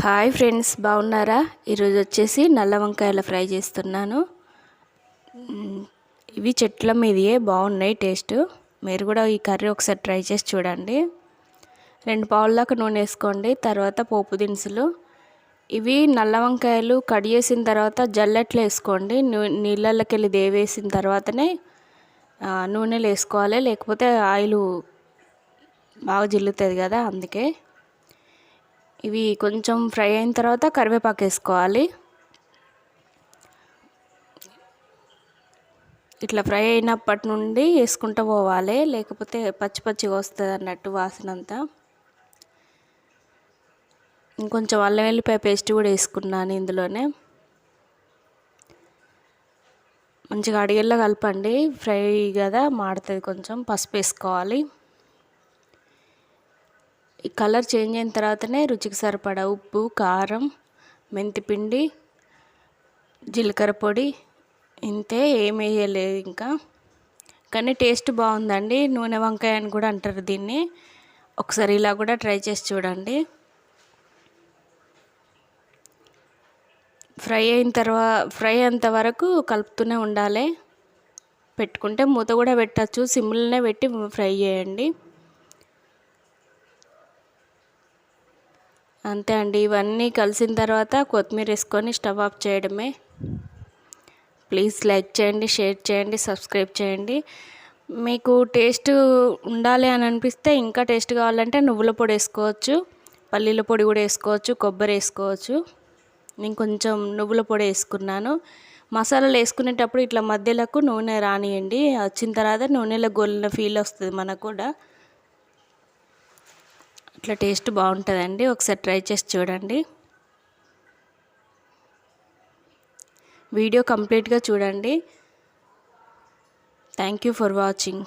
Hi friends బాగున్నారా? ఈరోజు వచ్చేసి నల్ల వంకాయల ఫ్రై చేస్తున్నాను. ఇవి చెట్ల మీదియే బాగున్నాయి టేస్ట్. మీరు కూడా ఈ కర్రీ ఒకసారి ట్రై చేసి చూడండి. రెండు పావుల దాకా నూనె వేసుకోండి తర్వాత పోపు దినుసులు. ఇవి నల్ల వంకాయలు కడిగేసిన చేసిన తర్వాత జల్లెట్లు వేసుకోండి. నూ- నీళ్ళల్లోకి వెళ్ళి దేవేసిన తర్వాతనే నూనెలు వేసుకోవాలి. లేకపోతే ఆయిల్ బాగా జిల్లుతుంది కదా అందుకే. ఇవి కొంచెం ఫ్రై అయిన తర్వాత కరివేపాకు వేసుకోవాలి. ఇట్లా ఫ్రై అయినప్పటి నుండి వేసుకుంటూ పోవాలి. లేకపోతే పచ్చి పచ్చిగా వస్తుంది అన్నట్టు వాసన అంతా. ఇంకొంచెం అల్లం వెల్లిపాయ పేస్ట్ కూడా వేసుకున్నాను ఇందులోనే. మంచిగా అడిగేలా కలపండి. ఫ్రై కదా మాడుతుంది కొంచెం. పసుపు వేసుకోవాలి. ఈ కలర్ చేంజ్ అయిన తర్వాతనే రుచికి సరిపడా ఉప్పు కారం మెంతిపిండి జీలకర్ర పొడి ఇంతే ఏమి వేయలేదు ఇంకా. కానీ టేస్ట్ బాగుందండి. నూనె వంకాయ అని కూడా అంటారు దీన్ని. ఒకసారి ఇలా కూడా ట్రై చేసి చూడండి. ఫ్రై అయిన తర్వాత ఫ్రై అయ్యేంత వరకు కలుపుతూనే ఉండాలి. పెట్టుకుంటే మూత కూడా పెట్టచ్చు. సిమ్లోనే పెట్టి ఫ్రై చేయండి. అంతే అండి. ఇవన్నీ కలిసిన తర్వాత కొత్తిమీర వేసుకొని స్టవ్ ఆఫ్ చేయడమే. ప్లీజ్ లైక్ చేయండి షేర్ చేయండి సబ్స్క్రైబ్ చేయండి. మీకు టేస్ట్ ఉండాలి అని అనిపిస్తే ఇంకా టేస్ట్ కావాలంటే నువ్వుల పొడి వేసుకోవచ్చు పల్లీల పొడి కూడా వేసుకోవచ్చు కొబ్బరి వేసుకోవచ్చు. నేను కొంచెం నువ్వుల పొడి వేసుకున్నాను. మసాలాలు వేసుకునేటప్పుడు ఇట్లా మధ్యలకు నూనె రానియండి. వచ్చిన తర్వాత నూనెలో గొల్లిన ఫీల్ వస్తుంది మనకు కూడా. అట్లా టేస్ట్ బాగుంటుందండి. ఒకసారి ట్రై చేసి చూడండి. వీడియో కంప్లీట్గా చూడండి. Thank you for watching